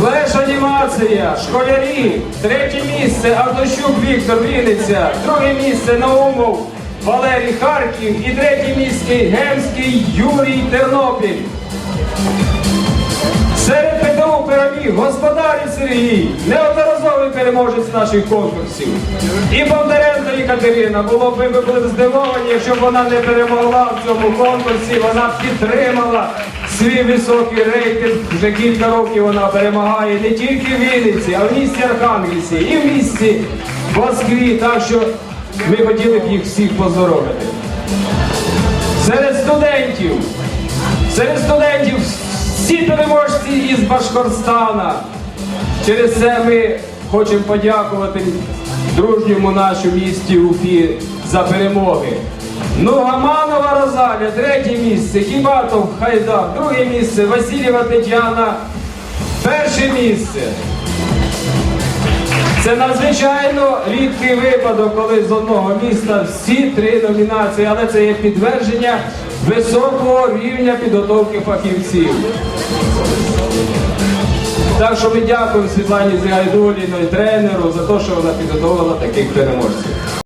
Флеш-анімація, школярі, третє місце Артощук Віктор Вінниця, друге місце Наумов Валерій Харків. І третє місце Гемський Юрій Тернопіль. Серед ПТУ переміг господарі Сергій, неодноразовий переможець наших конкурсів. І Бондаренко Катерина, було б ви були здивовані, якщо б вона не перемогла в цьому конкурсі, вона підтримала свій високий рейтинг. Вже кілька років вона перемагає не тільки в Вінниці, а в місті Архангельсі і в місті Москві. Так що ми хотіли б їх всіх поздоровити. Серед студентів Серед студентів всі переможці із Башкорстана. Через це ми хочемо подякувати дружньому нашому місті Уфі за перемоги. Нугаманова Розаля, третє місце, Хібатов Хайдар, друге місце, Васильєва Тетяна, перше місце. Це надзвичайно рідкий випадок, коли з одного міста всі три номінації, але це є підтвердження високого рівня підготовки фахівців. Так що ми дякуємо Світлані Зігайдуліної, тренеру, за те, що вона підготовила таких переможців.